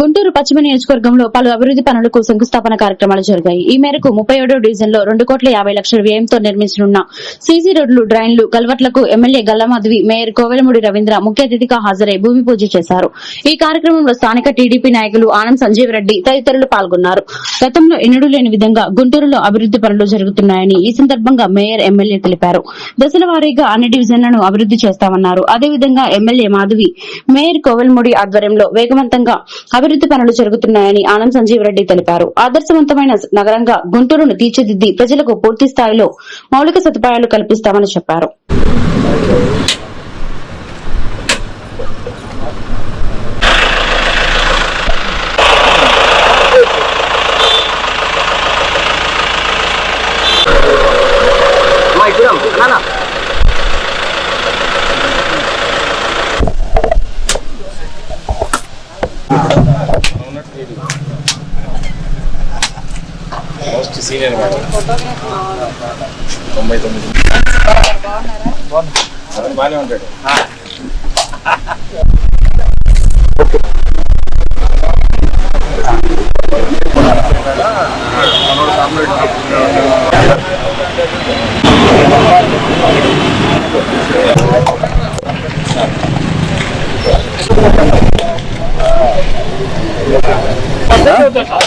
గుంటూరు పశ్చిమ నియోజకవర్గంలో పలు అభివృద్ది పనులకు శంకుస్థాపన కార్యక్రమాలు జరిగాయి. ఈ మేరకు ముప్పై ఏడో డివిజన్లో రెండు కోట్ల యాభై లక్షల వ్యయంతో నిర్మించనున్న సీసీ రోడ్లు డ్రైన్లు కల్వర్ట్లకు ఎమ్మెల్యే గల్లమాధవి మేయర్ కోవెలమూడి రవీంద్ర ముఖ్య అతిథిగా హాజరై భూమి పూజ చేశారు. ఈ కార్యక్రమంలో స్థానిక టీడీపీ నాయకులు ఆనం సంజీవ్ రెడ్డి తదితరులు పాల్గొన్నారు. గతంలో ఎన్నడూ లేని విధంగా గుంటూరులో అభివృద్ది పనులు జరుగుతున్నాయని ఈ సందర్భంగా మేయర్ ఎమ్మెల్యే తెలిపారు. దశల వారీగా అన్ని డివిజన్లను అభివృద్ది చేస్తామన్నారు. అదేవిధంగా ఎమ్మెల్యే మాధవి మేయర్ కోవెలమూడి ఆధ్వర్యంలో వేగవంతంగా అభివృద్ది పనులు జరుగుతున్నాయని ఆనంద్ సంజీవ్ రెడ్డి తెలిపారు. ఆదర్శవంతమైన నగరంగా గుంటూరును తీర్చిదిద్ది ప్రజలకు పూర్తి స్థాయిలో మౌలిక సదుపాయాలు కల్పిస్తామని చెప్పారు. మోస్ట్ సీనియర్ మేడం తొంభై తొమ్మిది బాగానే ఉంటాడు రాలేదా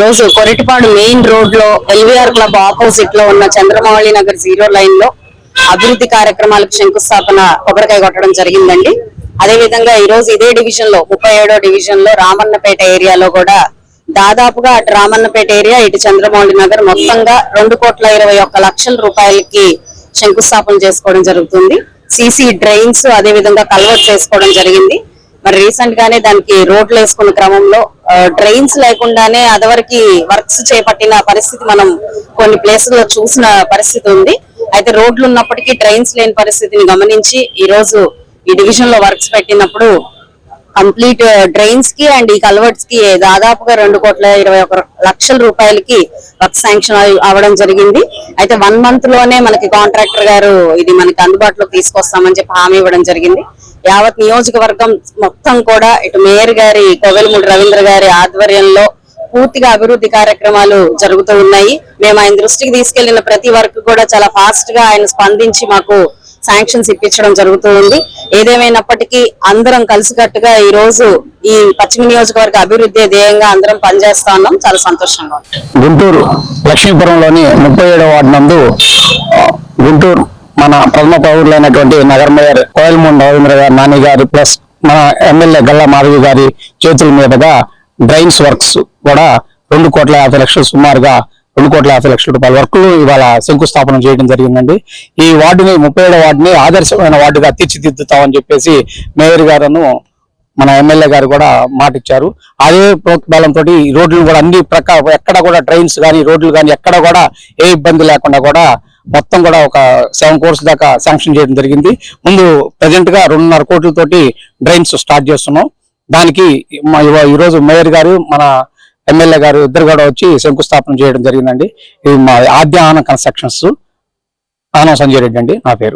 రోజు కొరటిపాడు మెయిన్ రోడ్లో ఎల్వీఆర్ క్లబ్ ఆపోజిట్లో ఉన్న చంద్రమౌళి నగర్ జీరో లైన్లో అభివృద్ధి కార్యక్రమాలకు శంకుస్థాపన కొబ్బరికాయ కొట్టడం జరిగిందండి. అదే విధంగా ఈ రోజు ఇదే డివిజన్లో ముప్పై ఏడో డివిజన్లో రామన్నపేట ఏరియాలో కూడా దాదాపుగా అటు రామన్నపేట ఏరియా ఇటు చంద్రమౌళి నగర్ మొత్తంగా రెండు కోట్ల ఇరవై ఒక్క లక్షల రూపాయలకి శంకుస్థాపన చేసుకోవడం జరుగుతుంది. సీసీ డ్రైన్స్ అదే విధంగా కల్వర్ట్ చేసుకోవడం జరిగింది. మరి రీసెంట్ గానే దానికి రోడ్లు వేసుకున్న క్రమంలో డ్రైన్స్ లేకుండానే అదవరికి వర్క్స్ చేపట్టిన పరిస్థితి మనం కొన్ని ప్లేసుల్లో చూసిన పరిస్థితి ఉంది. అయితే రోడ్లు ఉన్నప్పటికీ డ్రైన్స్ లేని పరిస్థితిని గమనించి ఈ రోజు ఈ డివిజన్లో వర్క్స్ పెట్టినప్పుడు కంప్లీట్ డ్రైన్స్కి అండ్ ఈ కల్వర్ట్స్కి దాదాపుగా రెండు కోట్ల ఇరవై ఒక లక్షల రూపాయలకి వర్క్ శాంక్షన్ అవ్వడం జరిగింది. అయితే వన్ మంత్లోనే మనకి కాంట్రాక్టర్ గారు ఇది మనకి అందుబాటులోకి తీసుకొస్తామని చెప్పి హామీ ఇవ్వడం జరిగింది. యావత్ నియోజకవర్గం మొత్తం కూడా ఇటు మేయర్ గారి కోవెలమూడి రవీంద్ర గారి ఆధ్వర్యంలో పూర్తిగా అభివృద్ధి కార్యక్రమాలు జరుగుతూ ఉన్నాయి. మేము ఆయన దృష్టికి తీసుకెళ్ళిన ప్రతి వర్క్ కూడా చాలా ఫాస్ట్గా ఆయన స్పందించి మాకు శాంక్షన్స్ ఇప్పించడం జరుగుతూ ఉంది. ఏదేమైనప్పటికీ అందరం కలిసికట్టుగా ఈ రోజు ఈ పశ్చిమ నియోజకవర్గ అభివృద్ధి ధ్యేయంగా అందరం పనిచేస్తా ఉన్నాం. చాలా సంతోషంగా గుంటూరు లక్ష్మీపురంలోని ముప్పై ఏడవ వార్డు నందు గుంటూరు మన ప్రథమ పౌరులైనటువంటి నగర మేయర్ కోయలమూడి రవీంద్ర గారు నాని గారి ప్లస్ మన ఎమ్మెల్యే గల్లా మాధవి గారి చేతుల మీదుగా డ్రైన్స్ వర్క్స్ కూడా రెండు కోట్ల యాభై లక్షలు సుమారుగా రెండు కోట్ల యాభై లక్షల రూపాయల వర్కులు ఇవాళ శంకుస్థాపన చేయడం జరిగిందండి. ఈ వార్డుని ముప్పై ఏడో వార్డుని ఆదర్శమైన వార్డుగా తీర్చిదిద్దుతామని చెప్పేసి మేయర్ గారును మన ఎమ్మెల్యే గారు కూడా మాట ఇచ్చారు అదే ప్రోత్బలంతో ఈ రోడ్లు కూడా అన్ని ప్రకారం ఎక్కడ కూడా ట్రైన్స్ కానీ రోడ్లు కానీ ఎక్కడ కూడా ఏ ఇబ్బంది లేకుండా కూడా మొత్తం కూడా ఒక సెవెన్ కోర్స్ దాకా శాంక్షన్ చేయడం జరిగింది. ముందు ప్రజెంట్గా రెండున్నర కోట్లతోటి డ్రైన్స్ స్టార్ట్ చేస్తున్నాం. దానికి మా మేయర్ గారు మన ఎమ్మెల్యే గారు ఇద్దరు కూడా వచ్చి శంకుస్థాపన చేయడం జరిగిందండి. ఇది మా ఆద్య ఆన కన్స్ట్రక్షన్స్. ఆనం సంజయ్ రెడ్డి అండి నా పేరు.